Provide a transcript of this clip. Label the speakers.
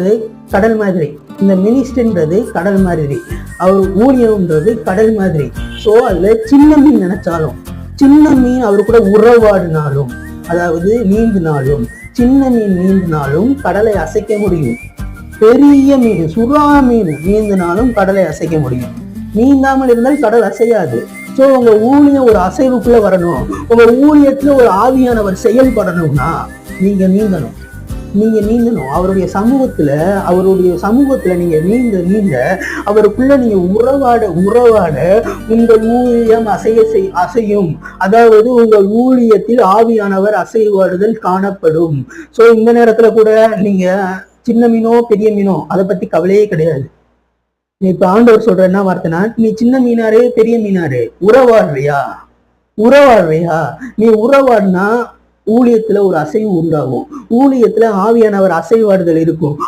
Speaker 1: இது கடல் மாதிரி. இந்த மினிஸ்டர்ன்றது கடல் மாதிரி. அவர் ஊழியம்ன்றது கடல் மாதிரி. ஸோ அதுல சின்ன மீன் நினைச்சாலும் சின்ன மீன் அவர் கூட உறவாடினாலும் அதாவது நீந்தினாலும் சின்ன மீன் நீந்தினாலும் கடலை அசைக்க முடியும். பெரிய மீன் சுறா மீன் நீந்தினாலும் கடலை அசைக்க முடியும். நீந்தாமல் இருந்தால் கடல் அசையாது. ஸோ உங்க ஊழியம் ஒரு அசைவுக்குள்ள வரணும். உங்க ஊழியத்துல ஒரு ஆவியானவர் செயல்படணும்னா நீங்க நீந்தணும். நீங்க நீந்தணும். அவருடைய சமூகத்துல அவருடைய சமூகத்துல நீங்க நீந்த நீந்த அவருக்குள்ள நீங்க உறவாட உறவாட உங்கள் ஊழியம் அசைய செய் அசையும். அதாவது உங்கள் ஊழியத்தில் ஆவியானவர் அசைவாடுதல் காணப்படும். சோ இந்த நேரத்துல கூட நீங்க சின்ன மீனோ பெரிய மீனோ அதை பத்தி கவலையே கிடையாது. நீ இப்ப ஆண்டவர் சொல்ற என்ன வார்த்தைனா நீ சின்ன மீனாரு பெரிய மீனாரு உறவாடுறியா? உறவாடுறியா? நீ உறவாடினா ஊழியத்துல ஒரு அசைவு உண்டாகும். ஊழியத்துல ஆவியானவர் அசைவாடுதல் இருக்கும்.